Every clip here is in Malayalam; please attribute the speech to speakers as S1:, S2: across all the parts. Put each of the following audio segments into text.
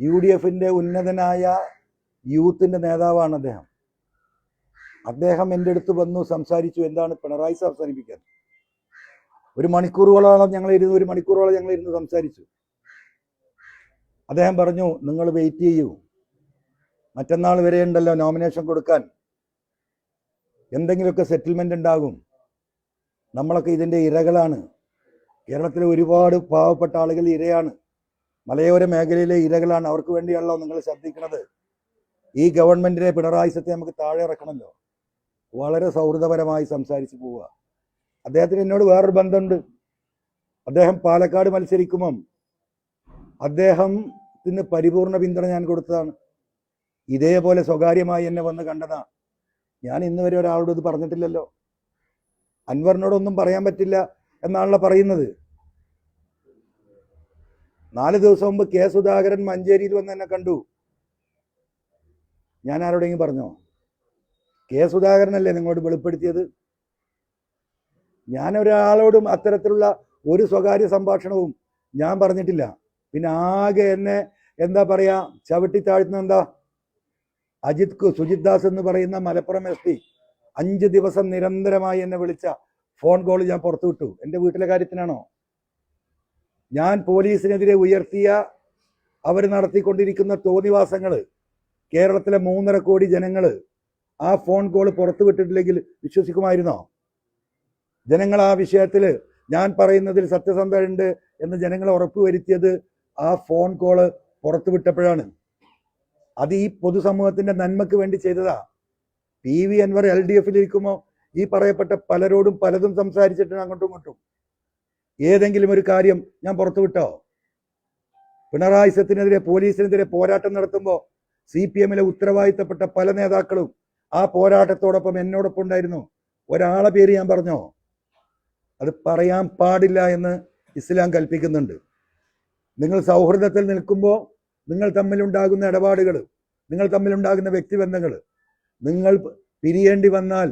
S1: യു ഡി എഫിന്റെ ഉന്നതനായ യൂത്തിന്റെ നേതാവാണ് അദ്ദേഹം. അദ്ദേഹം എന്റെ അടുത്ത് വന്നു സംസാരിച്ചു എന്താണ് പിണറായി അവസാനിപ്പിക്കാൻ? ഒരു മണിക്കൂറുകളോളം ഞങ്ങൾ ഇരുന്ന് ഒരു മണിക്കൂറോളം ഞങ്ങൾ ഇരുന്ന് സംസാരിച്ചു. അദ്ദേഹം പറഞ്ഞു നിങ്ങൾ വെയിറ്റ് ചെയ്യൂ. മറ്റന്നാൾ വരെ ഉണ്ടല്ലോ നോമിനേഷൻ കൊടുക്കാൻ. എന്തെങ്കിലുമൊക്കെ സെറ്റിൽമെന്റ് ഉണ്ടാകും. നമ്മളൊക്കെ ഇതിന്റെ ഇരകളാണ്. കേരളത്തിലെ ഒരുപാട് പാവപ്പെട്ട ആളുകൾ ഇരയാണ്. മലയോര മേഖലയിലെ ഇരകളാണ് അവർക്ക് വേണ്ടിയാണല്ലോ നിങ്ങൾ ശ്രദ്ധിക്കുന്നത് ഈ ഗവൺമെന്റിന്റെ പിണറായി സത്യം നമുക്ക് താഴെ ഇറക്കണമല്ലോ. വളരെ സൗഹൃദപരമായി സംസാരിച്ചു പോവുക. അദ്ദേഹത്തിന് എന്നോട് വേറൊരു ബന്ധമുണ്ട്. അദ്ദേഹം പാലക്കാട് മത്സരിക്കുമ്പം അദ്ദേഹത്തിന് പരിപൂർണ പിന്തുണ ഞാൻ കൊടുത്തതാണ്. ഇതേപോലെ സ്വകാര്യമായി എന്നെ വന്ന് കണ്ടതാണ് ഞാൻ ഇന്ന് വരെ ഒരാളോട് ഇത് പറഞ്ഞിട്ടില്ലല്ലോ. അൻവറിനോടൊന്നും പറയാൻ പറ്റില്ല എന്നാണല്ലോ പറയുന്നത്. നാല് ദിവസം മുമ്പ് കെ സുധാകരൻ മഞ്ചേരിയിൽ വന്ന് എന്നെ കണ്ടു. ഞാൻ ആരോടെങ്കിലും പറഞ്ഞോ? കെ സുധാകരനല്ലേ നിങ്ങളോട് വെളിപ്പെടുത്തിയത്? ഞാൻ ഒരാളോടും അത്തരത്തിലുള്ള ഒരു സ്വകാര്യ സംഭാഷണവും ഞാൻ പറഞ്ഞിട്ടില്ല. പിന്നെ ആകെ എന്നെ എന്താ പറയാ ചവിട്ടി താഴ്ത്തുന്ന എന്താ? അജിത് സുജിത് ദാസ് എന്ന് പറയുന്ന മലപ്പുറം എസ് പി അഞ്ച് ദിവസം നിരന്തരമായി എന്നെ വിളിച്ച ഫോൺ കോൾ ഞാൻ പുറത്തു വിട്ടു എന്റെ വീട്ടിലെ കാര്യത്തിനാണോ? ഞാൻ പോലീസിനെതിരെ ഉയർത്തിയ അവർ നടത്തിക്കൊണ്ടിരിക്കുന്ന തോന്നിവാസങ്ങൾ കേരളത്തിലെ മൂന്നര കോടി ജനങ്ങൾ ആ ഫോൺ കോൾ പുറത്തു വിട്ടിട്ടില്ലെങ്കിൽ വിശ്വസിക്കുമായിരുന്നോ? ജനങ്ങൾ ആ വിഷയത്തിൽ ഞാൻ പറയുന്നതിൽ സത്യസന്ധതയുണ്ട് എന്ന് ജനങ്ങൾ ഉറപ്പുവരുത്തിയത് ആ ഫോൺ കോൾ പുറത്തു വിട്ടപ്പോഴാണ്. അത് ഈ പൊതുസമൂഹത്തിന്റെ നന്മക്ക് വേണ്ടി ചെയ്തതാ. P V Anvar L D എഫിലിരിക്കുമോ ഈ പറയപ്പെട്ട പലരോടും പലതും സംസാരിച്ചിട്ടുണ്ട് അങ്ങോട്ടും ഇങ്ങോട്ടും. ഏതെങ്കിലും ഒരു കാര്യം ഞാൻ പുറത്തുവിട്ടോ പിണറായി സത്തിനെതിരെ പോലീസിനെതിരെ പോരാട്ടം നടത്തുമ്പോൾ സി പി എമ്മിലെ ഉത്തരവാദിത്തപ്പെട്ട പല നേതാക്കളും ആ പോരാട്ടത്തോടൊപ്പം എന്നോടൊപ്പം ഉണ്ടായിരുന്നു. ഒരാളെ പേര് ഞാൻ പറഞ്ഞോ? അത് പറയാൻ പാടില്ല എന്ന് ഇസ്ലാം കൽപ്പിക്കുന്നുണ്ട്. നിങ്ങൾ സൗഹൃദത്തിൽ നിൽക്കുമ്പോൾ നിങ്ങൾ തമ്മിലുണ്ടാകുന്ന ഇടപാടുകൾ നിങ്ങൾ തമ്മിലുണ്ടാകുന്ന വ്യക്തിബന്ധങ്ങൾ നിങ്ങൾ പിരിയേണ്ടി വന്നാൽ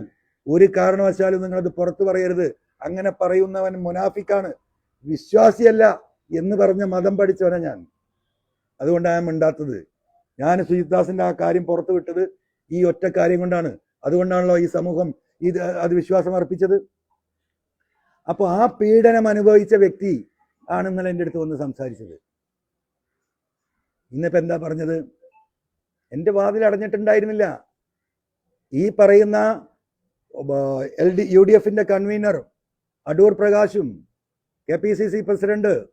S1: ഒരു കാരണവശാലും നിങ്ങളത് പുറത്തു പറയരുത്. അങ്ങനെ പറയുന്നവൻ മുനാഫിക്കാണ്. വിശ്വാസിയല്ല എന്ന് പറഞ്ഞ മതം പഠിച്ചവനാ ഞാൻ. അതുകൊണ്ടാണ് മിണ്ടാത്തത്. ഞാൻ സുജിത്ദാസിന്റെ ആ കാര്യം പുറത്തു വിട്ടത് ഈ ഒറ്റ കാര്യം കൊണ്ടാണ്. അതുകൊണ്ടാണല്ലോ ഈ സമൂഹം ഇത് അത് വിശ്വാസം അർപ്പിച്ചത്. അപ്പോൾ ആ പീഡനം അനുഭവിച്ച വ്യക്തി ആണ് ഇന്നലെ എന്റെ അടുത്ത് വന്ന് സംസാരിച്ചത്. ഇന്നിപ്പോ എന്താ പറഞ്ഞത്? എന്റെ വാതിൽ അടഞ്ഞിട്ടുണ്ടായിരുന്നില്ല. ഈ പറയുന്ന എൽ ഡി യു ഡി എഫിന്റെ convenor Adoor പ്രകാശും K P C C president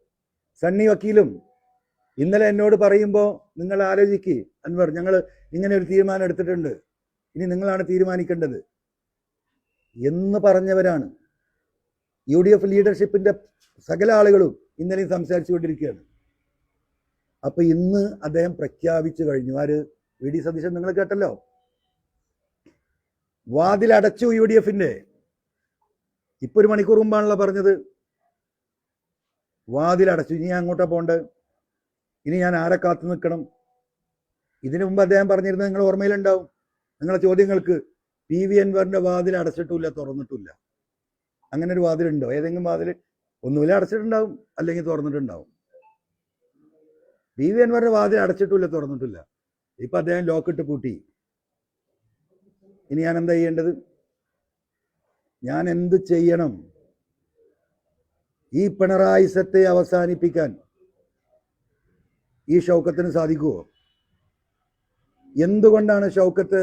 S1: Sunny വക്കീലും ഇന്നലെ എന്നോട് പറയുമ്പോൾ നിങ്ങൾ ആലോചിക്ക് അൻവർ ഞങ്ങൾ ഇങ്ങനെ ഒരു തീരുമാനം എടുത്തിട്ടുണ്ട്. ഇനി നിങ്ങളാണ് തീരുമാനിക്കേണ്ടത്. എന്ന് പറഞ്ഞവരാണ്. യു ഡി എഫ് ലീഡർഷിപ്പിന്റെ സകല ആളുകളും ഇന്നലെയും സംസാരിച്ചുകൊണ്ടിരിക്കുകയാണ് അപ്പൊ ഇന്ന് അദ്ദേഹം പ്രഖ്യാപിച്ചു കഴിഞ്ഞു. ആര്? വി ഡി സതീശൻ നിങ്ങൾ കേട്ടല്ലോ. വാതിലടച്ചു യു ഡി എഫിന്റെ. ഇപ്പൊ ഒരു മണിക്കൂർ മുമ്പാണല്ലോ പറഞ്ഞത്. വാതിൽ അടച്ചു ഇനി ഞാൻ അങ്ങോട്ടാ പോണ്ടേ ഇനി ഞാൻ ആരെ കാത്തു നിൽക്കണം? ഇതിനു മുമ്പ് അദ്ദേഹം പറഞ്ഞിരുന്നത് നിങ്ങൾ ഓർമ്മയിലുണ്ടാവും. നിങ്ങളെ ചോദ്യങ്ങൾക്ക് പി വി അൻവറിന്റെ വാതിൽ അടച്ചിട്ടില്ല തുറന്നിട്ടില്ല. അങ്ങനെ ഒരു വാതിലുണ്ടോ? ഏതെങ്കിലും വാതിൽ ഒന്നുമില്ല അടച്ചിട്ടുണ്ടാവും. അല്ലെങ്കിൽ തുറന്നിട്ടുണ്ടാവും. പി വി അൻവറിന്റെ വാതിൽ അടച്ചിട്ടില്ല തുറന്നിട്ടില്ല. ഇപ്പൊ അദ്ദേഹം ലോക്കിട്ട് പൂട്ടി. ഇനി ഞാൻ എന്താ ചെയ്യേണ്ടത്? ഞാൻ എന്ത് ചെയ്യണം? ഈ പിണറായുസത്തെ അവസാനിപ്പിക്കാൻ ഈ ഷൗക്കത്തിന് സാധിക്കുമോ എന്തുകൊണ്ടാണ് ഷൗക്കത്ത്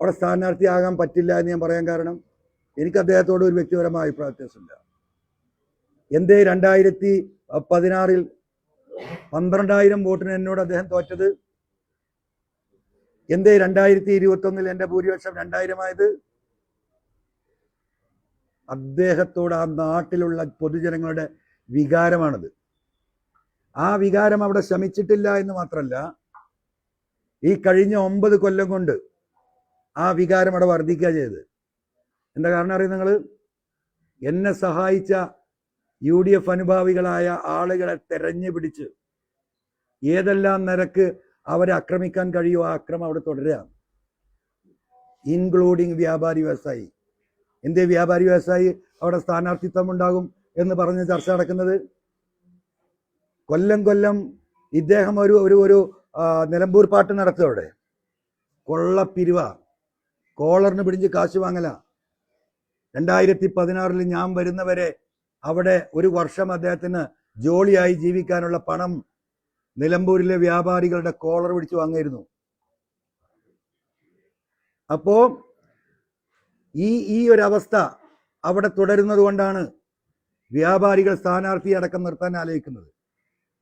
S1: അവിടെ സ്ഥാനാർത്ഥിയാകാൻ പറ്റില്ല എന്ന് ഞാൻ പറയാൻ കാരണം എനിക്ക് അദ്ദേഹത്തോട് ഒരു വ്യക്തിപരമായ അഭിപ്രായ എന്തേ രണ്ടായിരത്തി പതിനാറിൽ പന്ത്രണ്ടായിരം വോട്ടിന് എന്നോട് അദ്ദേഹം തോറ്റത്? എന്തേ രണ്ടായിരത്തി ഇരുപത്തി എന്റെ ഭൂരിപക്ഷം രണ്ടായിരമായത് അദ്ദേഹത്തോട് ആ നാട്ടിലുള്ള പൊതുജനങ്ങളുടെ വികാരമാണത്. ആ വികാരം അവിടെ ശമിച്ചിട്ടില്ല എന്ന് മാത്രമല്ല ഈ കഴിഞ്ഞ ഒമ്പത് കൊല്ലം കൊണ്ട് ആ വികാരം അവിടെ വർദ്ധിക്കുക ചെയ്ത് എന്താ കാരണം അറിയാം നിങ്ങൾ എന്നെ സഹായിച്ച യു ഡി എഫ് അനുഭാവികളായ ആളുകളെ തെരഞ്ഞു പിടിച്ച് ഏതെല്ലാം നിരക്ക് അവരെ ആക്രമിക്കാൻ കഴിയുമോ ആ അക്രമം അവിടെ തുടരുക ഇൻക്ലൂഡിങ് വ്യാപാരി വ്യവസായി. എന്തേ വ്യാപാരി വ്യവസായി അവിടെ സ്ഥാനാർത്ഥിത്വം ഉണ്ടാകും എന്ന് പറഞ്ഞ് ചർച്ച നടക്കുന്നത്? കൊല്ലം കൊല്ലം ഇദ്ദേഹം ഒരു ഒരു ഒരു നിലമ്പൂർ പാട്ട് നടത്തും അവിടെ. കൊള്ളപ്പിരിവ. കോളറിന് പിടിഞ്ഞ് കാശ് വാങ്ങല. രണ്ടായിരത്തി പതിനാറിൽ ഞാൻ വരുന്നവരെ അവിടെ ഒരു വർഷം അദ്ദേഹത്തിന് ജോളിയായി ജീവിക്കാനുള്ള പണം നിലമ്പൂരിലെ വ്യാപാരികളുടെ കോളർ പിടിച്ച് വാങ്ങിയിരുന്നു. അപ്പോ ഈ ഈ ഒരു അവസ്ഥ അവിടെ തുടരുന്നത് കൊണ്ടാണ് വ്യാപാരികൾ സ്ഥാനാർത്ഥി അടക്കം നിർത്താൻ ആലോചിക്കുന്നത്.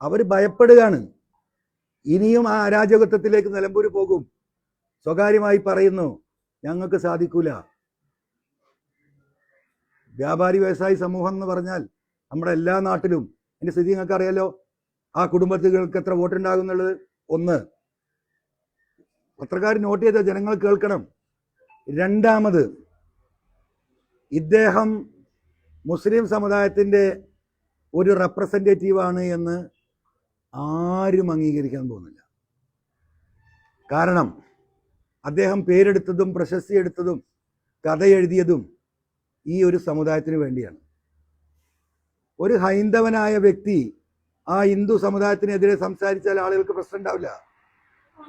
S1: അവർ ഭയപ്പെടുകയാണ്. ഇനിയും ആ അരാജകത്വത്തിലേക്ക് നിലമ്പൂർ പോകും. സ്വകാര്യമായി പറയുന്നു ഞങ്ങൾക്ക് സാധിക്കൂല. വ്യാപാരി വ്യവസായി സമൂഹം എന്ന് പറഞ്ഞാൽ നമ്മുടെ എല്ലാ നാട്ടിലും എന്റെ സ്ഥിതി നിങ്ങൾക്ക് അറിയാലോ ആ കുടുംബത്തുകൾക്ക് എത്ര വോട്ടുണ്ടാകും എന്നുള്ളത്? ഒന്ന്. പത്രക്കാർ നോട്ട് ചെയ്ത ജനങ്ങൾ കേൾക്കണം. രണ്ടാമത് ഇദ്ദേഹം മുസ്ലിം സമുദായത്തിന്റെ ഒരു റെപ്രസെന്റേറ്റീവാണ് എന്ന് ആരും അംഗീകരിക്കാൻ പോകുന്നില്ല. കാരണം അദ്ദേഹം പേരെടുത്തതും പ്രശസ്തി എടുത്തതും കഥ എഴുതിയതും ഈ ഒരു സമുദായത്തിന് വേണ്ടിയാണ്. ഒരു ഹൈന്ദവനായ വ്യക്തി ആ ഹിന്ദു സമുദായത്തിനെതിരെ സംസാരിച്ചാൽ ആളുകൾക്ക് പ്രശ്നം ഉണ്ടാവില്ല.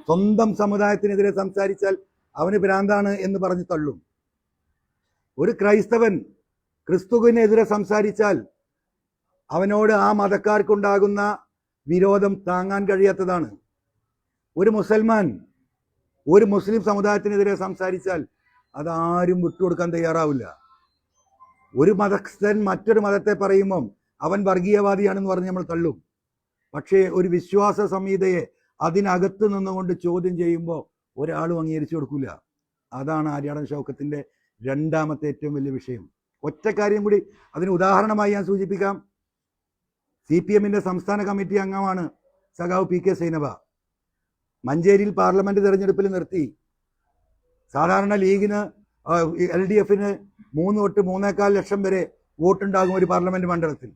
S1: സ്വന്തം സമുദായത്തിനെതിരെ സംസാരിച്ചാൽ അവന് ഭ്രാന്താണ് എന്ന് പറഞ്ഞ് തള്ളും. ഒരു ക്രൈസ്തവൻ ക്രിസ്തുവിനെതിരെ സംസാരിച്ചാൽ അവനോട് ആ മതക്കാർക്കുണ്ടാകുന്ന വിരോധം താങ്ങാൻ കഴിയാത്തതാണ്. ഒരു മുസൽമാൻ ഒരു മുസ്ലിം സമുദായത്തിനെതിരെ സംസാരിച്ചാൽ അതാരും വിട്ടുകൊടുക്കാൻ തയ്യാറാവില്ല. ഒരു മതസ്ഥൻ മറ്റൊരു മതത്തെ പറയുമ്പം അവൻ വർഗീയവാദിയാണെന്ന് പറഞ്ഞ് നമ്മൾ തള്ളും. പക്ഷേ ഒരു വിശ്വാസ സംഹിതയെ അതിനകത്ത് നിന്നുകൊണ്ട് ചോദ്യം ചെയ്യുമ്പോൾ ഒരാളും അംഗീകരിച്ചു കൊടുക്കില്ല അതാണ് ആര്യാടൻ ഷൗക്കത്തിന്റെ രണ്ടാമത്തെ ഏറ്റവും വലിയ വിഷയം. ഒറ്റ കാര്യം കൂടി അതിന് ഉദാഹരണമായി ഞാൻ സൂചിപ്പിക്കാം. സി പി എമ്മിന്റെ സംസ്ഥാന കമ്മിറ്റി അംഗമാണ് സഖാവ് പി കെ സൈനബ. മഞ്ചേരിയിൽ പാർലമെന്റ് തെരഞ്ഞെടുപ്പിൽ നിർത്തി. സാധാരണ ലീഗിന് എൽ ഡി എഫിന് മൂന്ന് തൊട്ട് മൂന്നേക്കാൽ ലക്ഷം വരെ വോട്ടുണ്ടാകും ഒരു പാർലമെന്റ് മണ്ഡലത്തിൽ.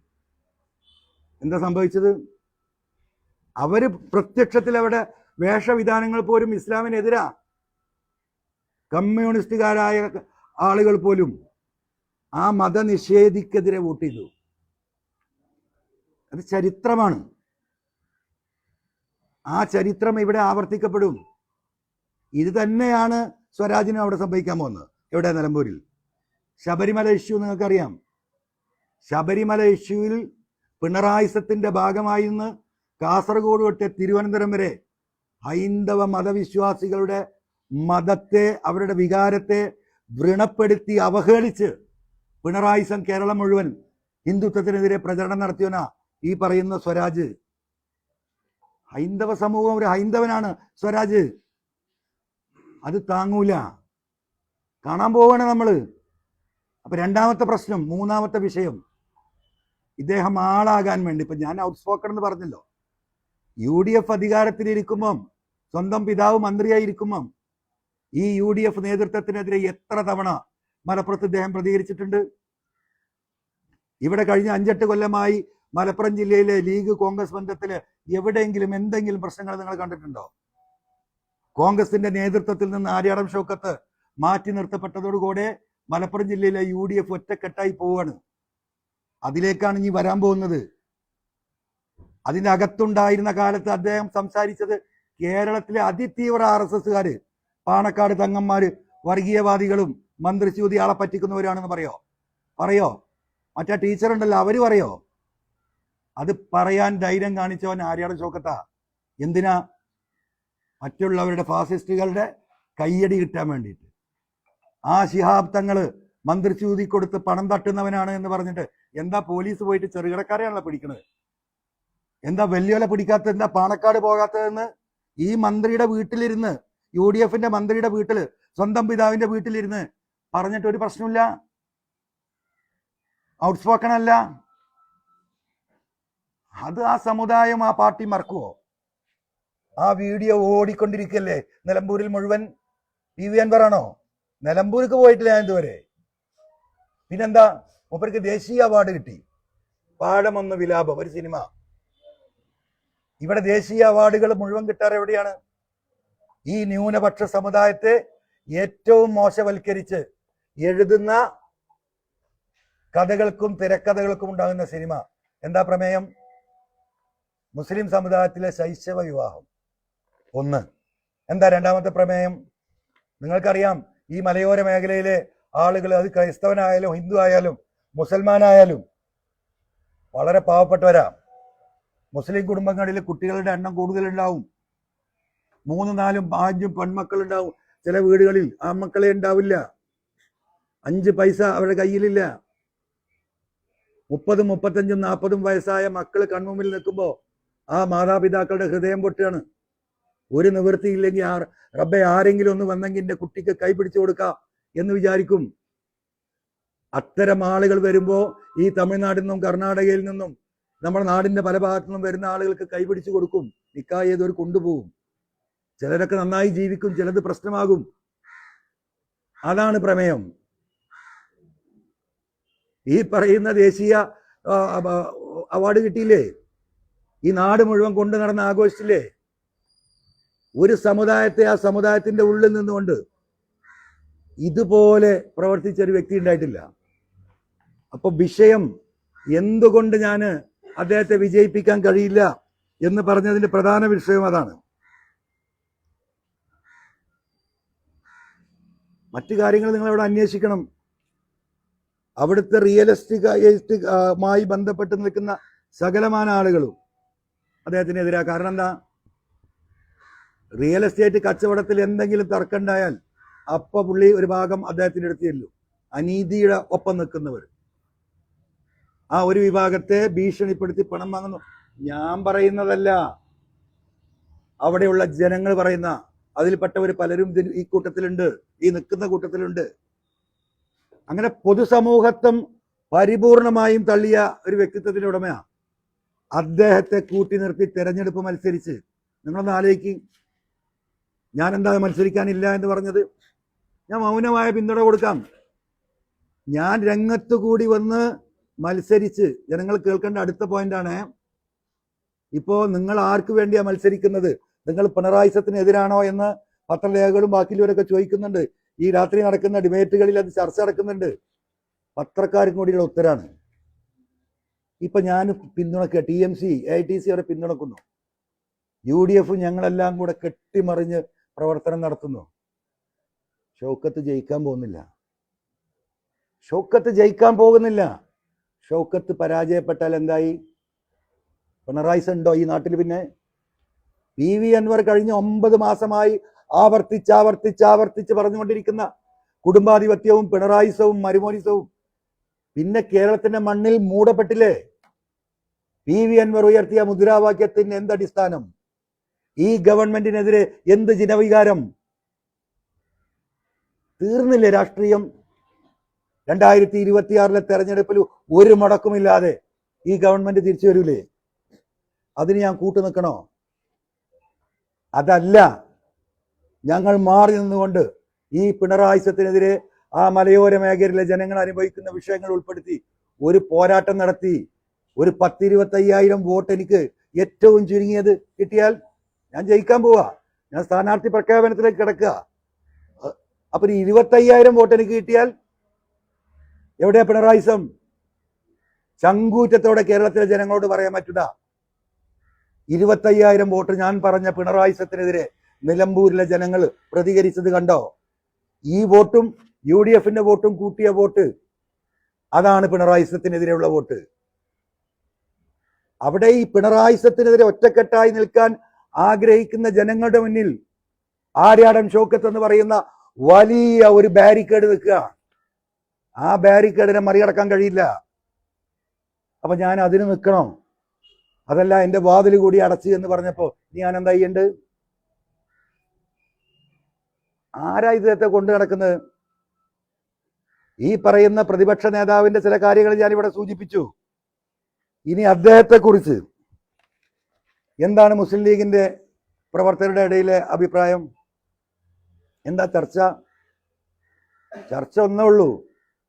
S1: എന്താ സംഭവിച്ചത്? അവർ പ്രത്യക്ഷത്തിൽ അവിടെ വേഷവിധാനങ്ങൾ പോലും ഇസ്ലാമിനെതിരാ. കമ്മ്യൂണിസ്റ്റുകാരായ ആളുകൾ പോലും ആ മതനിഷേധിക്കെതിരെ വോട്ട് ചെയ്തു. അത് ചരിത്രമാണ്. ആ ചരിത്രം ഇവിടെ ആവർത്തിക്കപ്പെടും. ഇത് തന്നെയാണ് സ്വരാജിനും അവിടെ സംഭവിക്കാൻ പോകുന്നത്. എവിടെ? നിലമ്പൂരിൽ. ശബരിമല ഇഷ്യൂ നിങ്ങൾക്കറിയാം. ശബരിമല ഇഷ്യൂവിൽ പിണറായിസത്തിന്റെ ഭാഗമായി നിന്ന് കാസർഗോഡ് തൊട്ട് തിരുവനന്തപുരം വരെ ഹൈന്ദവ മതവിശ്വാസികളുടെ മതത്തെ അവരുടെ വികാരത്തെ വ്രണപ്പെടുത്തി അവഹേളിച്ച് പിണറായി സം കേരളം മുഴുവൻ ഹിന്ദുത്വത്തിനെതിരെ പ്രചരണം നടത്തിയവന ഈ പറയുന്ന സ്വരാജ്. ഹൈന്ദവ സമൂഹം ഒരു ഹൈന്ദവനാണ് സ്വരാജ്. അത് താങ്ങൂല. കാണാൻ പോവാണ് നമ്മൾ അപ്പൊ രണ്ടാമത്തെ പ്രശ്നം മൂന്നാമത്തെ വിഷയം. ഇദ്ദേഹം ആളാകാൻ വേണ്ടി ഇപ്പൊ ഞാൻ ഔട്ട്സ്പോക്കൺ എന്ന് പറഞ്ഞല്ലോ. യു ഡി എഫ് അധികാരത്തിലിരിക്കുമ്പം സ്വന്തം പിതാവ് മന്ത്രിയായിരിക്കുമ്പം ഈ യു ഡി എഫ് നേതൃത്വത്തിനെതിരെ എത്ര തവണ മലപ്പുറത്ത് ഇദ്ദേഹം പ്രതികരിച്ചിട്ടുണ്ട്? ഇവിടെ കഴിഞ്ഞ അഞ്ചെട്ട് കൊല്ലമായി മലപ്പുറം ജില്ലയിലെ ലീഗ് കോൺഗ്രസ് ബന്ധത്തിൽ എവിടെയെങ്കിലും എന്തെങ്കിലും പ്രശ്നങ്ങൾ നിങ്ങൾ കണ്ടിട്ടുണ്ടോ? കോൺഗ്രസിന്റെ നേതൃത്വത്തിൽ നിന്ന് ആര്യാടം ഷോക്കത്ത് മാറ്റി നിർത്തപ്പെട്ടതോടുകൂടെ മലപ്പുറം ജില്ലയിലെ യു ഡി എഫ് ഒറ്റക്കെട്ടായി പോവാണ്. അതിലേക്കാണ് ഇനി വരാൻ പോകുന്നത്. അതിനകത്തുണ്ടായിരുന്ന കാലത്ത് അദ്ദേഹം സംസാരിച്ചത് കേരളത്തിലെ അതിതീവ്ര ആർ എസ് എസ്സുകാര് പാണക്കാട് തങ്ങന്മാര് വർഗീയവാദികളും മന്ത്രിച്യൂതി ആളെ പറ്റിക്കുന്നവരാണെന്ന് പറയോ? പറയോ? മറ്റാ ടീച്ചർ ഉണ്ടല്ലോ അവർ പറയോ? അത് പറയാൻ ധൈര്യം കാണിച്ചവൻ ആര്യാട് ചോക്കത്താ. എന്തിനാ? മറ്റുള്ളവരുടെ ഫാസിസ്റ്റുകളുടെ കയ്യടി കിട്ടാൻ വേണ്ടിയിട്ട്. ആ ശിഹാബ് തങ്ങൾ മന്ത്രിച്യൂതി കൊടുത്ത് പണം തട്ടുന്നവനാണ് എന്ന് പറഞ്ഞിട്ട് എന്താ പോലീസ് പോയിട്ട് ചെറുകിടക്കാരെയാണല്ലോ പിടിക്കണത്? എന്താ വെല്ലുവില പിടിക്കാത്തത്? എന്താ പാണക്കാട് പോകാത്തതെന്ന്? ഈ മന്ത്രിയുടെ വീട്ടിലിരുന്ന് യു ഡി എഫിന്റെ മന്ത്രിയുടെ വീട്ടിൽ സ്വന്തം പിതാവിന്റെ വീട്ടിലിരുന്ന് പറഞ്ഞിട്ട് ഒരു പ്രശ്നമില്ല ഔട്ട്സ്പോക്കൺ അല്ല. അത് ആ സമുദായം ആ പാർട്ടി മറക്കുവോ? ആ വീഡിയോ ഓടിക്കൊണ്ടിരിക്കല്ലേ? നിലമ്പൂരിൽ മുഴുവൻ പി വി അൻവറാണോ നിലമ്പൂർക്ക് പോയിട്ടില്ല ഞാൻ ഇതുവരെ. പിന്നെന്താ? മൂപ്പർക്ക് ദേശീയ അവാർഡ് കിട്ടി. പാഴമൊന്ന് വിലാപം ഒരു സിനിമ. ഇവിടെ ദേശീയ അവാർഡുകൾ മുഴുവൻ കിട്ടാറ് എവിടെയാണ്? ഈ ന്യൂനപക്ഷ സമുദായത്തെ ഏറ്റവും മോശവൽക്കരിച്ച് എഴുതുന്ന കഥകൾക്കും തിരക്കഥകൾക്കും ഉണ്ടാകുന്ന സിനിമ. എന്താ പ്രമേയം? മുസ്ലിം സമുദായത്തിലെ ശൈശവ വിവാഹം. ഒന്ന്. എന്താ രണ്ടാമത്തെ പ്രമേയം? നിങ്ങൾക്കറിയാം ഈ മലയോര മേഖലയിലെ ആളുകൾ അത് ക്രൈസ്തവനായാലും ഹിന്ദു ആയാലും മുസൽമാനായാലും വളരെ പാവപ്പെട്ടവരാ. മുസ്ലിം കുടുംബങ്ങളിൽ കുട്ടികളുടെ എണ്ണം കൂടുതലുണ്ടാവും. മൂന്ന് നാലും അഞ്ചും പെൺമക്കൾ ഉണ്ടാവും ചില വീടുകളിൽ ആ മക്കളെ ഉണ്ടാവില്ല. അഞ്ച് പൈസ അവരുടെ കയ്യിലില്ല. മുപ്പതും മുപ്പത്തഞ്ചും നാൽപ്പതും വയസ്സായ മക്കൾ കൺമുമ്പിൽ നിൽക്കുമ്പോൾ ആ മാതാപിതാക്കളുടെ ഹൃദയം പൊട്ടാണ് ഒരു നിവൃത്തിയില്ലെങ്കിൽ ആ റബ്ബെ ആരെങ്കിലും ഒന്ന് വന്നെങ്കിൽ എന്റെ കുട്ടിക്ക് കൈ പിടിച്ചു കൊടുക്കാം എന്ന് വിചാരിക്കും. അത്തരം ആളുകൾ വരുമ്പോൾ ഈ തമിഴ്നാട്ടിൽ നിന്നും കർണാടകയിൽ നിന്നും നമ്മുടെ നാടിന്റെ പല ഭാഗത്തു നിന്നും വരുന്ന ആളുകൾക്ക് കൈപിടിച്ചു കൊടുക്കും. നിക്കാഹ് ഏതൊരു കൊണ്ടുപോകും. ചിലരൊക്കെ നന്നായി ജീവിക്കും ചിലത് പ്രശ്നമാകും. അതാണ് പ്രമേയം. ഈ പറയുന്ന ദേശീയ അവാർഡ് കിട്ടിയില്ലേ? ഈ നാട് മുഴുവൻ കൊണ്ടു നടന്ന് ആഘോഷിച്ചില്ലേ? ഒരു സമുദായത്തെ ആ സമുദായത്തിന്റെ ഉള്ളിൽ നിന്നുകൊണ്ട് ഇതുപോലെ പ്രവർത്തിച്ച ഒരു വ്യക്തി ഉണ്ടായിട്ടില്ല. അപ്പൊ വിഷയം എന്തുകൊണ്ട് ഞാൻ അദ്ദേഹത്തെ വിജയിപ്പിക്കാൻ കഴിയില്ല എന്ന് പറഞ്ഞതിന്റെ പ്രധാന വിഷയം അതാണ്. മറ്റു കാര്യങ്ങൾ നിങ്ങൾ അവിടെ അന്വേഷിക്കണം. അവിടുത്തെ റിയലിസ്റ്റിക് മായി ബന്ധപ്പെട്ട് നിൽക്കുന്ന സകലമാന ആളുകളും അദ്ദേഹത്തിനെതിരാ കാരണം എന്താ? റിയൽ എസ്റ്റേറ്റ് കച്ചവടത്തിൽ എന്തെങ്കിലും തർക്കമുണ്ടായാൽ അപ്പ പുള്ളി ഒരു ഭാഗം അദ്ദേഹത്തിന്റെ അടുത്ത് അനീതിയുടെ ഒപ്പം നിൽക്കുന്നവർ. ആ ഒരു വിഭാഗത്തെ ഭീഷണിപ്പെടുത്തി പണം വാങ്ങുന്നു. ഞാൻ പറയുന്നതല്ല. അവിടെയുള്ള ജനങ്ങൾ പറയുന്ന അതിൽപ്പെട്ടവർ പലരും ഈ കൂട്ടത്തിലുണ്ട് ഈ നിൽക്കുന്ന കൂട്ടത്തിലുണ്ട്. അങ്ങനെ പൊതുസമൂഹത്വം പരിപൂർണമായും തള്ളിയ ഒരു വ്യക്തിത്വത്തിന്റെ ഉടമയാ. അദ്ദേഹത്തെ കൂട്ടി നിർത്തി തെരഞ്ഞെടുപ്പ് മത്സരിച്ച്. നിങ്ങളൊന്ന് ആലോചിക്കും. ഞാൻ എന്താ മത്സരിക്കാനില്ല എന്ന് പറഞ്ഞത്? ഞാൻ മൗനമായ പിന്തുണ കൊടുക്കാം. ഞാൻ രംഗത്ത് കൂടി വന്ന് മത്സരിച്ച്. ജനങ്ങൾ കേൾക്കേണ്ട അടുത്ത പോയിന്റാണ് ഇപ്പോ നിങ്ങൾ ആർക്ക് വേണ്ടിയാ മത്സരിക്കുന്നത്? നിങ്ങൾ പിണറായി സത്തിനെതിരാണോ എന്ന് പത്രലേഖകളും ബാക്കിയുള്ളവരൊക്കെ ചോദിക്കുന്നുണ്ട്. ഈ രാത്രി നടക്കുന്ന ഡിബേറ്റുകളിൽ അത് ചർച്ച നടക്കുന്നുണ്ട്. പത്രക്കാർക്കും കൂടിയുള്ള ഉത്തരാണ്. ഇപ്പൊ ഞാൻ പിന്തുണക്കുക T M C A T C അവരെ പിന്തുണക്കുന്നു. യു ഡി എഫ് ഞങ്ങളെല്ലാം കൂടെ കെട്ടിമറിഞ്ഞ് പ്രവർത്തനം നടത്തുന്നു. ഷോക്കത്ത് ജയിക്കാൻ പോകുന്നില്ല. ഷോക്കത്ത് ജയിക്കാൻ പോകുന്നില്ല. ഷോക്കത്ത് പരാജയപ്പെട്ടാൽ എന്തായി? പിണറായി ഉണ്ടോ ഈ നാട്ടിൽ പിന്നെ? പി വി അൻവർ കഴിഞ്ഞ ഒമ്പത് മാസമായി ആവർത്തിച്ച് ആവർത്തിച്ച് ആവർത്തിച്ച് പറഞ്ഞുകൊണ്ടിരിക്കുന്ന കുടുംബാധിപത്യവും പിണറായിസവും മരുമോനിസവും പിന്നെ കേരളത്തിന്റെ മണ്ണിൽ മൂടപ്പെട്ടില്ലേ? പി വി അൻവർ ഉയർത്തിയ മുദ്രാവാക്യത്തിന് എന്തടിസ്ഥാനം? ഈ ഗവൺമെന്റിനെതിരെ എന്ത് ജനവികാരം? തീർന്നില്ലേ രാഷ്ട്രീയം? രണ്ടായിരത്തി ഇരുപത്തിയാറിലെ തെരഞ്ഞെടുപ്പിൽ ഒരു മുടക്കുമില്ലാതെ ഈ ഗവൺമെന്റ് തിരിച്ചു വരൂലേ? അതിന് ഞാൻ കൂട്ടു നിൽക്കണോ അതല്ല. ഞങ്ങൾ മാറി നിന്നുകൊണ്ട് ഈ പിണറായിസത്തിനെതിരെ ആ മലയോര മേഖലയിലെ ജനങ്ങൾ അനുഭവിക്കുന്ന വിഷയങ്ങൾ ഉൾപ്പെടുത്തി ഒരു പോരാട്ടം നടത്തി. ഒരു പത്തിരുപത്തയ്യായിരം വോട്ട് എനിക്ക് ഏറ്റവും ചുരുങ്ങിയത് കിട്ടിയാൽ ഞാൻ ജയിക്കാൻ പോവാ. ഞാൻ സ്ഥാനാർത്ഥി പ്രഖ്യാപനത്തിലേക്ക് കിടക്കുക. അപ്പൊ ഒരു ഇരുപത്തയ്യായിരം വോട്ട് എനിക്ക് കിട്ടിയാൽ എവിടെയാ പിണറായിസം? ചങ്കൂറ്റത്തോടെ കേരളത്തിലെ ജനങ്ങളോട് പറയാൻ പറ്റുക ഇരുപത്തയ്യായിരം വോട്ട് ഞാൻ പറഞ്ഞ പിണറായി സത്തിനെതിരെ നിലമ്പൂരിലെ ജനങ്ങൾ പ്രതികരിച്ചത് കണ്ടോ? ഈ വോട്ടും യു ഡി എഫിന്റെ വോട്ടും കൂട്ടിയ വോട്ട് അതാണ് പിണറായി സത്തിനെതിരെയുള്ള വോട്ട്. അവിടെ ഈ പിണറായി സത്തിനെതിരെ ഒറ്റക്കെട്ടായി നിൽക്കാൻ ആഗ്രഹിക്കുന്ന ജനങ്ങളുടെ മുന്നിൽ ആര്യാടൻ ഷോക്കത്ത് എന്ന് പറയുന്ന വലിയ ഒരു ബാരിക്കേഡ് നിൽക്കുക. ആ ബാരിക്കേഡിനെ മറികടക്കാൻ കഴിയില്ല. അപ്പൊ ഞാൻ അതിന് നിൽക്കണോ. അതല്ല എന്റെ വാതിൽ കൂടി അടച്ചു എന്ന് പറഞ്ഞപ്പോ ഇനി ഞാൻ എന്താ ചെയ്യണ്ട്? ആരാ ഇദ്ദേഹത്തെ കൊണ്ടു നടക്കുന്നത്? ഈ പറയുന്ന പ്രതിപക്ഷ നേതാവിന്റെ ചില കാര്യങ്ങൾ ഞാൻ ഇവിടെ സൂചിപ്പിച്ചു. ഇനി അദ്ദേഹത്തെ കുറിച്ച് എന്താണ് മുസ്ലിം ലീഗിന്റെ പ്രവർത്തകരുടെ ഇടയിലെ അഭിപ്രായം? എന്താ ചർച്ച? ചർച്ച ഒന്നേ ഉള്ളൂ.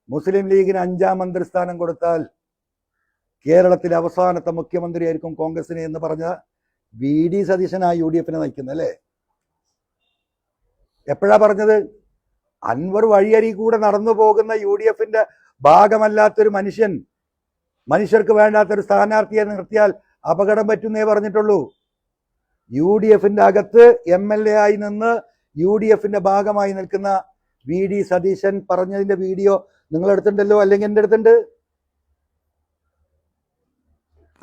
S1: മുസ്ലിം ലീഗിന് അഞ്ചാം മന്ത്രിസ്ഥാനം കൊടുത്താൽ കേരളത്തിലെ അവസാനത്തെ മുഖ്യമന്ത്രിയായിരിക്കും കോൺഗ്രസിനെ എന്ന് പറഞ്ഞ വി ഡി സതീശനായി യു ഡി എഫിനെ നയിക്കുന്നത് അല്ലേ? എപ്പോഴാ പറഞ്ഞത്? അൻവർ വഴിയരി കൂടെ നടന്നു പോകുന്ന യു ഡി എഫിന്റെ ഭാഗമല്ലാത്തൊരു മനുഷ്യൻ മനുഷ്യർക്ക് വേണ്ടാത്തൊരു സ്ഥാനാർത്ഥിയെ നിർത്തിയാൽ അപകടം പറ്റുന്നേ പറഞ്ഞിട്ടുള്ളൂ. യു ഡി എഫിന്റെ അകത്ത് എം എൽ എ ആയി നിന്ന് യു ഡി എഫിന്റെ ഭാഗമായി നിൽക്കുന്ന വി ഡി സതീശൻ പറഞ്ഞതിന്റെ വീഡിയോ നിങ്ങൾ എടുത്തിട്ടുണ്ടല്ലോ അല്ലെങ്കിൽ എന്റെ അടുത്തുണ്ട്?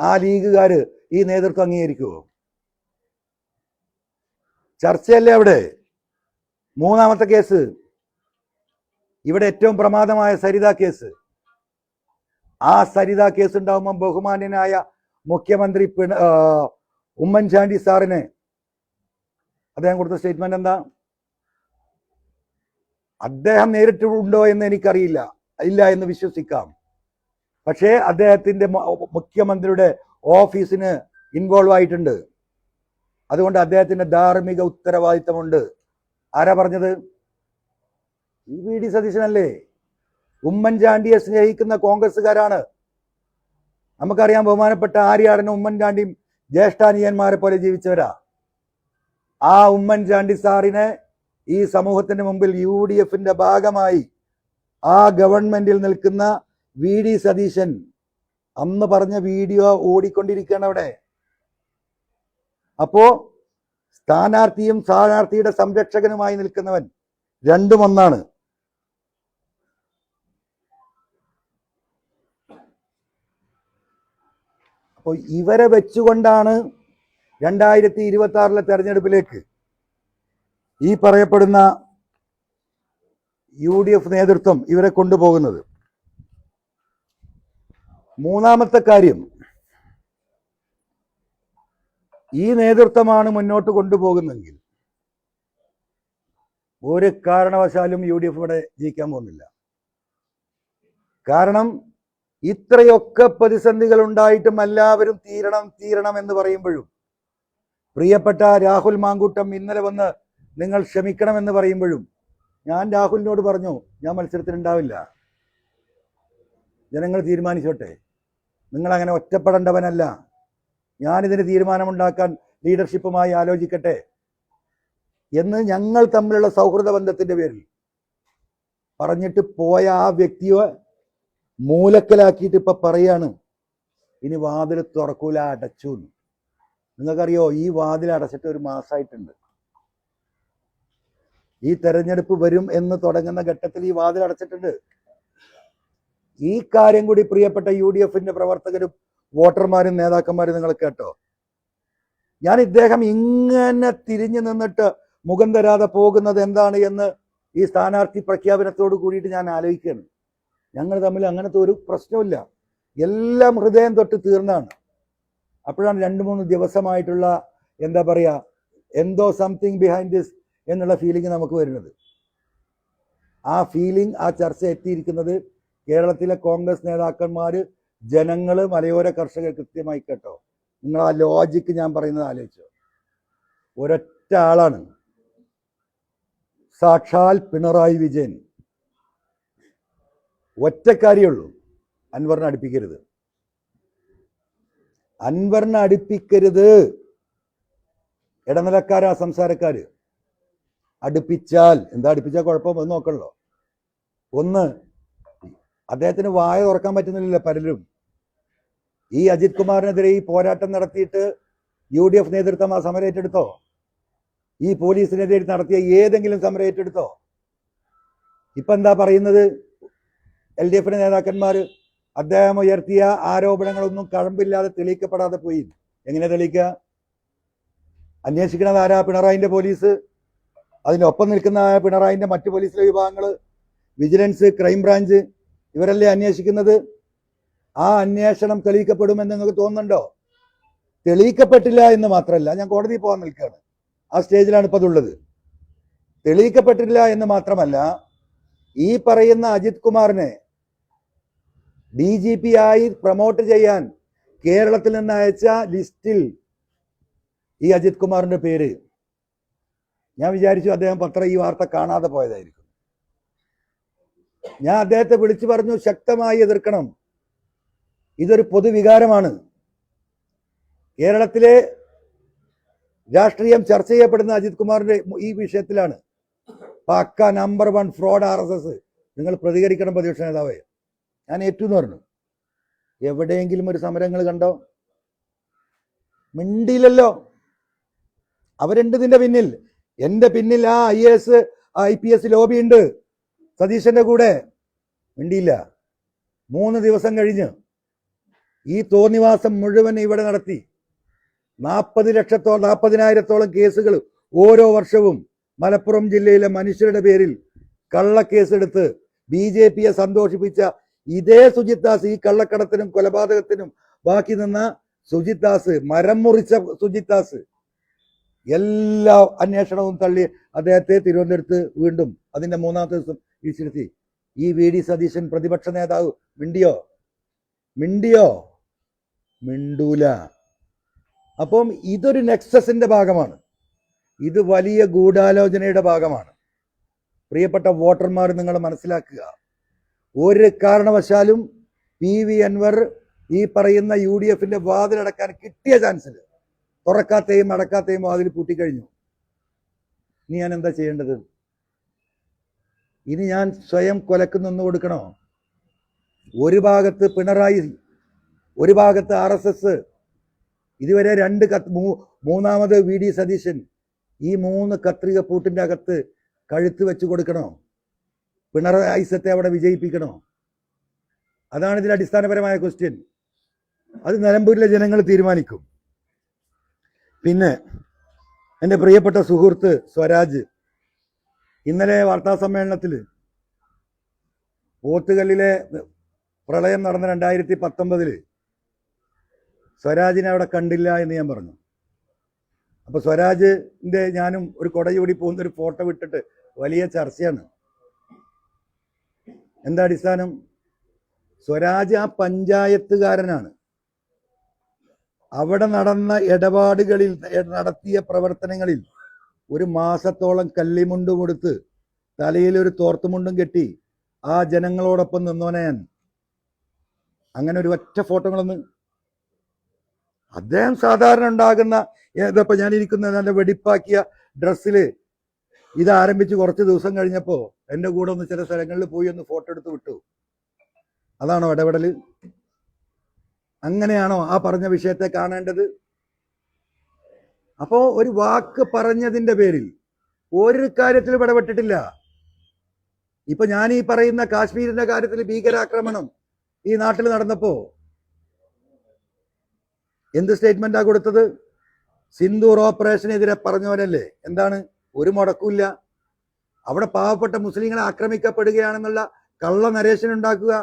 S1: ആ ലീഗുകാർ ഈ നേതൃത്വം അംഗീകരിക്കുമോ ചർച്ചയല്ലേ അവിടെ? മൂന്നാമത്തെ കേസ്. ഇവിടെ ഏറ്റവും പ്രമാദമായ സരിത കേസ്. ആ സരിത കേസ് ഉണ്ടാകുമ്പോൾ ബഹുമാന്യനായ മുഖ്യമന്ത്രി പിണ ഉമ്മൻചാണ്ടി സാറിന് അദ്ദേഹം കൊടുത്ത സ്റ്റേറ്റ്മെന്റ് എന്താ? അദ്ദേഹം നേരിട്ടുണ്ടോ എന്ന് എനിക്കറിയില്ല. ഇല്ല എന്ന് വിശ്വസിക്കാം. പക്ഷേ അദ്ദേഹത്തിന്റെ മുഖ്യമന്ത്രിയുടെ ഓഫീസിന് ഇൻവോൾവ് ആയിട്ടുണ്ട്. അതുകൊണ്ട് അദ്ദേഹത്തിന്റെ ധാർമ്മിക ഉത്തരവാദിത്തമുണ്ട്. ആരാ പറഞ്ഞത്? ഇ വി ഡി സതീശനല്ലേ? ഉമ്മൻചാണ്ടിയെ സ്നേഹിക്കുന്ന കോൺഗ്രസ്സുകാരാണ്. നമുക്കറിയാം ബഹുമാനപ്പെട്ട ആര്യാടനും ഉമ്മൻചാണ്ടിയും ജ്യേഷ്ഠാനിയന്മാരെ പോലെ ജീവിച്ചവരാ. ആ ഉമ്മൻചാണ്ടി സാറിനെ ഈ സമൂഹത്തിന് മുമ്പിൽ യു ഡി എഫിന്റെ ഭാഗമായി ആ ഗവൺമെന്റിൽ നിൽക്കുന്ന വി ഡി സതീശൻ അന്ന് പറഞ്ഞ വീഡിയോ ഓടിക്കൊണ്ടിരിക്കുകയാണ് അവിടെ. അപ്പോ സ്ഥാനാർത്ഥിയും സ്ഥാനാർത്ഥിയുടെ സംരക്ഷകനുമായി നിൽക്കുന്നവൻ രണ്ടും ഒന്നാണ്. അപ്പോൾ ഇവരെ വെച്ചുകൊണ്ടാണ് രണ്ടായിരത്തി ഇരുപത്തി ആറിലെ തെരഞ്ഞെടുപ്പിലേക്ക് ഈ പറയപ്പെടുന്ന യു ഡി എഫ് നേതൃത്വം ഇവരെ കൊണ്ടുപോകുന്നത്. മൂന്നാമത്തെ കാര്യം. ഈ നേതൃത്വമാണ് മുന്നോട്ട് കൊണ്ടുപോകുന്നതെങ്കിൽ ഒരു കാരണവശാലും യു ഡി എഫ് ഇവിടെ ജയിക്കാൻ പോകുന്നില്ല. കാരണം ഇത്രയൊക്കെ പ്രതിസന്ധികൾ ഉണ്ടായിട്ടും എല്ലാവരും തീരണം തീരണം എന്ന് പറയുമ്പോഴും പ്രിയപ്പെട്ട രാഹുൽ മാങ്കൂട്ടം ഇന്നലെ വന്ന് നിങ്ങൾ ക്ഷമിക്കണം എന്ന് പറയുമ്പോഴും ഞാൻ രാഹുലിനോട് പറഞ്ഞു ഞാൻ മത്സരത്തിനുണ്ടാവില്ല. ജനങ്ങൾ തീരുമാനിച്ചോട്ടെ. നിങ്ങൾ അങ്ങനെ ഒറ്റപ്പെടേണ്ടവനല്ല. ഞാനിതിന് തീരുമാനമുണ്ടാക്കാൻ ലീഡർഷിപ്പുമായി ആലോചിക്കട്ടെ. എന്ന് ഞങ്ങൾ തമ്മിലുള്ള സൗഹൃദ ബന്ധത്തിന്റെ പേരിൽ പറഞ്ഞിട്ട് പോയ ആ വ്യക്തിയെ മൂലക്കലാക്കിയിട്ട് ഇപ്പൊ പറയാണ് ഇനി വാതിൽ തുറക്കൂല അടച്ചു നിങ്ങൾക്കറിയോ ഈ വാതിൽ അടച്ചിട്ട് ഒരു മാസമായിട്ടുണ്ട് ഈ തെരഞ്ഞെടുപ്പ് വരും എന്ന് തുടങ്ങുന്ന ഘട്ടത്തിൽ ഈ വാതിൽ അടച്ചിട്ടുണ്ട്. ഈ കാര്യം കൂടി പ്രിയപ്പെട്ട യു ഡി എഫിന്റെ പ്രവർത്തകരും വോട്ടർമാരും നേതാക്കന്മാരും നിങ്ങൾ കേട്ടോ? ഞാൻ ഇദ്ദേഹം ഇങ്ങനെ തിരിഞ്ഞു നിന്നിട്ട് മുഖം തരാതെ പോകുന്നത് എന്താണ് എന്ന് ഈ സ്ഥാനാർത്ഥി പ്രഖ്യാപനത്തോട് കൂടിയിട്ട് ഞാൻ ആലോചിക്കുകയാണ്. ഞങ്ങൾ തമ്മിൽ അങ്ങനത്തെ ഒരു പ്രശ്നമില്ല. എല്ലാം ഹൃദയം തൊട്ട് തീർന്നാണ്. അപ്പോഴാണ് രണ്ട് മൂന്ന് ദിവസമായിട്ടുള്ള എന്താ പറയുക എന്തോ സംതിങ് ബിഹൈൻഡ് ദിസ് എന്നുള്ള ഫീലിംഗ് നമുക്ക് വരുന്നത്. ആ ഫീലിംഗ് ആ ചർച്ച എത്തിയിരിക്കുന്നത് കേരളത്തിലെ കോൺഗ്രസ് നേതാക്കന്മാർ ജനങ്ങൾ മലയോര കർഷകർ കൃത്യമായി കേട്ടോ. നിങ്ങൾ ആ ലോജിക്ക് ഞാൻ പറയുന്നത് ആലോചിച്ചോ. ഒരൊറ്റ ആളാണ്. സാക്ഷാൽ പിണറായി വിജയൻ. ഒറ്റക്കാരിയുള്ളൂ അൻവറിനെ അടുപ്പിക്കരുത്. അൻവറിനെ അടുപ്പിക്കരുത്. ഇടനിലക്കാരാ സംസാരക്കാര്. അടുപ്പിച്ചാൽ എന്താ അടുപ്പിച്ചാൽ കുഴപ്പം? ഒന്ന് നോക്കണല്ലോ. ഒന്ന് അദ്ദേഹത്തിന് വായ തുറക്കാൻ പറ്റുന്നില്ലല്ലോ പലരും. ഈ അജിത് കുമാറിനെതിരെ ഈ പോരാട്ടം നടത്തിയിട്ട് യു ഡി എഫ് നേതൃത്വം ആ സമരം ഏറ്റെടുത്തോ? ഈ പോലീസിനെതിരെ നടത്തിയ ഏതെങ്കിലും സമരം ഏറ്റെടുത്തോ? ഇപ്പൊ എന്താ പറയുന്നത്? എൽ ഡി എഫിന്റെ നേതാക്കന്മാർ അദ്ദേഹം ഉയർത്തിയ ആരോപണങ്ങളൊന്നും കഴമ്പില്ലാതെ തെളിയിക്കപ്പെടാതെ പോയി. എങ്ങനെ തെളിയിക്കുക? അന്വേഷിക്കണത് ആരാ? പിണറായിന്റെ പോലീസ്. അതിനൊപ്പം നിൽക്കുന്ന പിണറായിന്റെ മറ്റു പോലീസിലെ വിഭാഗങ്ങൾ വിജിലൻസ് ക്രൈംബ്രാഞ്ച് ഇവരല്ലേ അന്വേഷിക്കുന്നത്? ആ അന്വേഷണം തെളിയിക്കപ്പെടുമെന്ന് നിങ്ങൾക്ക് തോന്നുന്നുണ്ടോ? തെളിയിക്കപ്പെട്ടില്ല എന്ന് മാത്രമല്ല ഞാൻ കോടതിയിൽ പോകാൻ നിൽക്കുകയാണ്. ആ സ്റ്റേജിലാണ് ഇപ്പൊ അതുള്ളത് തെളിയിക്കപ്പെട്ടില്ല എന്ന് മാത്രമല്ല ഈ പറയുന്ന അജിത് കുമാറിനെ ഡി ജി പി ആയി പ്രൊമോട്ട് ചെയ്യാൻ കേരളത്തിൽ നിന്ന് അയച്ച ലിസ്റ്റിൽ ഈ അജിത് കുമാറിന്റെ പേര്. ഞാൻ വിചാരിച്ചു അദ്ദേഹം പത്രം ഈ വാർത്ത കാണാതെ പോയതായിരിക്കും. ഞാൻ അദ്ദേഹത്തെ വിളിച്ചു പറഞ്ഞു ശക്തമായി എതിർക്കണം. ഇതൊരു പൊതുവികാരമാണ്. കേരളത്തിലെ രാഷ്ട്രീയം ചർച്ച ചെയ്യപ്പെടുന്ന അജിത് കുമാറിന്റെ ഈ വിഷയത്തിലാണ്. പക്ക number one fraud R S S. നിങ്ങൾ പ്രതികരിക്കണം പ്രതിപക്ഷ നേതാവേ. ഞാൻ ഏറ്റു പറഞ്ഞു. എവിടെയെങ്കിലും ഒരു സമരങ്ങൾ കണ്ടോ? മിണ്ടിയില്ലല്ലോ. അവരുണ്ട് ഇതിന്റെ പിന്നിൽ? എന്റെ പിന്നിൽ ആ I S I P S lobby ഉണ്ട്. സതീശന്റെ കൂടെ മിണ്ടിയില്ല. മൂന്ന് ദിവസം കഴിഞ്ഞ് ഈ തോന്നിവാസം മുഴുവൻ ഇവിടെ നടത്തി. നാൽപ്പത് ലക്ഷത്തോളം നാൽപ്പതിനായിരത്തോളം കേസുകൾ ഓരോ വർഷവും മലപ്പുറം ജില്ലയിലെ മനുഷ്യരുടെ പേരിൽ കള്ളക്കേസെടുത്ത് ബി ജെ പിയെ സന്തോഷിപ്പിച്ച ഇതേ സുജിത് ദാസ് ഈ കള്ളക്കടത്തിനും കൊലപാതകത്തിനും ബാക്കി നിന്ന സുജിത് ദാസ് മരം മുറിച്ച സുജിത് ദാസ് എല്ലാ അന്വേഷണവും തള്ളി അദ്ദേഹത്തെ തിരുവനന്തപുരത്ത് വീണ്ടും അതിന്റെ മൂന്നാമത്തെ ദിവസം വിളിച്ചിരുത്തി ഈ വി ഡി സതീശൻ പ്രതിപക്ഷ നേതാവ് മിണ്ടിയോ? മിണ്ടിയോ? മിണ്ടൂല. അപ്പം ഇതൊരു നെക്സസിന്റെ ഭാഗമാണ്. ഇത് വലിയ ഗൂഢാലോചനയുടെ ഭാഗമാണ്. പ്രിയപ്പെട്ട വോട്ടർമാർ നിങ്ങൾ മനസ്സിലാക്കുക. ഒരു കാരണവശാലും പി വി അൻവർ ഈ പറയുന്ന യു ഡി എഫിന്റെ വാതിലടക്കാൻ കിട്ടിയ ചാൻസിൽ തുറക്കാത്തെയും അടക്കാത്തെയും വാതിൽ പൂട്ടിക്കഴിഞ്ഞു. ഇനി ഞാൻ എന്താ ചെയ്യേണ്ടത്? ഇനി ഞാൻ സ്വയം കൊലക്ക് നിന്ന് കൊടുക്കണോ? ഒരു ഭാഗത്ത് പിണറായി ഒരു ഭാഗത്ത് ആർ എസ് എസ് ഇതുവരെ രണ്ട് കത്ത് മൂന്നാമത് വി ഡി സതീശൻ ഈ മൂന്ന് കത്രിക പൂട്ടിന്റെ അകത്ത് കഴുത്ത് വെച്ച് കൊടുക്കണോ? പിണറായി സത്തെ അവിടെ വിജയിപ്പിക്കണോ? അതാണ് ഇതിൽ അടിസ്ഥാനപരമായ ക്വസ്റ്റ്യൻ. അത് നിലമ്പൂരിലെ ജനങ്ങൾ തീരുമാനിക്കും. പിന്നെ എന്റെ പ്രിയപ്പെട്ട സുഹൃത്ത് സ്വരാജ് ഇന്നലെ വാർത്താ സമ്മേളനത്തിൽ പോത്തുകല്ലിലെ പ്രളയം നടന്ന രണ്ടായിരത്തി പത്തൊമ്പതിൽ സ്വരാജിനെ അവിടെ കണ്ടില്ല എന്ന് ഞാൻ പറഞ്ഞു. അപ്പോൾ സ്വരാജിന്റെ ഞാനും ഒരു കൊടയൂടി പോകുന്ന ഒരു ഫോട്ടോ വിട്ടിട്ട് വലിയ ചർച്ചയാണ്. എന്താ അടിസ്ഥാനം? സ്വരാജ് ആ പഞ്ചായത്തുകാരനാണ്. അവിടെ നടന്ന ഇടപാടുകളിൽ നടത്തിയ പ്രവർത്തനങ്ങളിൽ ഒരു മാസത്തോളം കല്ലിമുണ്ടും കൊടുത്ത് തലയിൽ ഒരു തോർത്തുമുണ്ടും കെട്ടി ആ ജനങ്ങളോടൊപ്പം നിന്നോനെ ഞാൻ. അങ്ങനെ ഒരു ഒറ്റ ഫോട്ടോകളൊന്ന് അദ്ദേഹം സാധാരണ ഉണ്ടാകുന്ന ഏതപ്പോ ഞാനിരിക്കുന്ന നല്ല വെടിപ്പാക്കിയ ഡ്രസ്സിൽ ഇത് ആരംഭിച്ച് കുറച്ച് ദിവസം കഴിഞ്ഞപ്പോൾ എന്റെ കൂടെ ഒന്ന് ചില സ്ഥലങ്ങളിൽ പോയി ഒന്ന് ഫോട്ടോ എടുത്ത് വിട്ടു. അതാണോ ഇടപെടൽ അങ്ങനെയാണോ ആ പറഞ്ഞ വിഷയത്തെ കാണേണ്ടത്? അപ്പോ ഒരു വാക്ക് പറഞ്ഞതിന്റെ പേരിൽ ഒരു കാര്യത്തിൽ ഇടപെട്ടിട്ടില്ല. ഇപ്പൊ ഞാൻ ഈ പറയുന്ന കാശ്മീരിന്റെ കാര്യത്തിൽ ഭീകരാക്രമണം ഈ നാട്ടിൽ നടന്നപ്പോ എന്ത് സ്റ്റേറ്റ്മെന്റാ കൊടുത്തത്? സിന്ദൂർ ഓപ്പറേഷനെതിരെ പറഞ്ഞവനല്ലേ? എന്താണ്? ഒരു മുടക്കില്ല അവിടെ പാവപ്പെട്ട മുസ്ലിങ്ങളെ ആക്രമിക്കപ്പെടുകയാണെന്നുള്ള കള്ള നരേഷൻ ഉണ്ടാക്കുക.